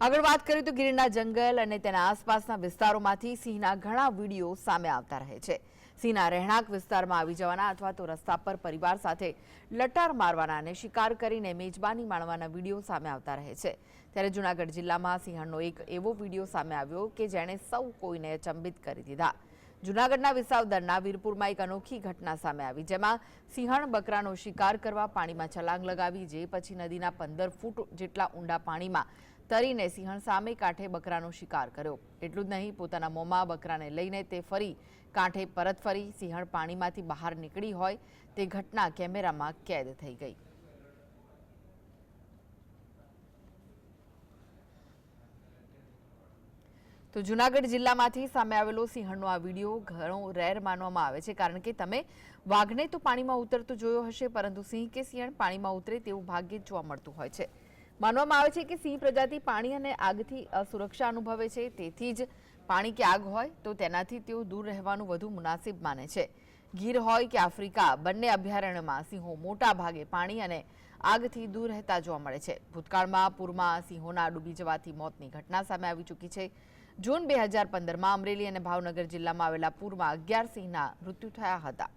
આગળ વાત કરીએ તો ગીરના જંગલ અને તેના આસપાસના વિસ્તારોમાંથી સિંહના ઘણા વીડિયો સામે આવતા રહે છે. સિંહના રહેણાંક વિસ્તારમાં આવી જવાના અથવા તો રસ્તા પર પરિવાર સાથે લટાર મારવાના અને શિકાર કરીને મેજબાની માણવાના વીડિયો સામે આવતા રહે છે. ત્યારે જૂનાગઢ જિલ્લામાં સિંહણનો એક એવો વીડિયો સામે આવ્યો કે જેણે સૌ કોઈને અચંબિત કરી દીધા. જૂનાગઢના વિસાવદરના વીરપુરમાં એક અનોખી ઘટના સામે આવી, જેમાં સિંહણ બકરાનો શિકાર કરવા પાણીમાં છલાંગ લગાવી, જે પછી નદીના પંદર ફૂટ જેટલા ઊંડા પાણીમાં તરીને સિંહણ સામે કાંઠે બકરાનો શિકાર કર્યો. એટલું જ નહીં, પોતાના મોંમાં બકરાને લઈને તે ફરી કાંઠે પરત ફરી સિંહણ પાણીમાંથી બહાર નીકળી હોય, તે ઘટના કેમેરામાં કેદ થઈ ગઈ. તો જુનાગઢ જિલ્લામાંથી સામે આવેલો સિંહણનો આ વીડિયો ઘણો રેર માનવામાં આવે છે, કારણ કે તમે વાઘને તો પાણીમાં ઉતરતો જોયો હશે, પરંતુ સિંહ કે સિંહણ પાણીમાં ઉતરે તેવું ભાગ્યે જ જોવા મળતું હોય છે. માનવામાં આવે છે કે સિંહ પ્રજાતિ પાણી અને આગથી અસુરક્ષા અનુભવે છે, તેથી જ પાણી કે આગ હોય તો તેનાથી તેઓ દૂર રહેવાનું વધુ મુનાસિબ માને છે. ગીર હોય કે આફ્રિકા, બંને અભયારણ્યમાં સિંહો મોટા ભાગે પાણી અને આગથી દૂર રહેતા જોવા મળે છે. ભૂતકાળમાં પૂરમાં સિંહોના ડૂબી જવાથી મોતની ઘટના સામે આવી ચૂકી છે. જૂન બે હજાર પંદરમાં અમરેલી અને ભાવનગર જિલ્લામાં આવેલા પૂરમાં અગિયાર સિંહના મૃત્યુ થયા હતા.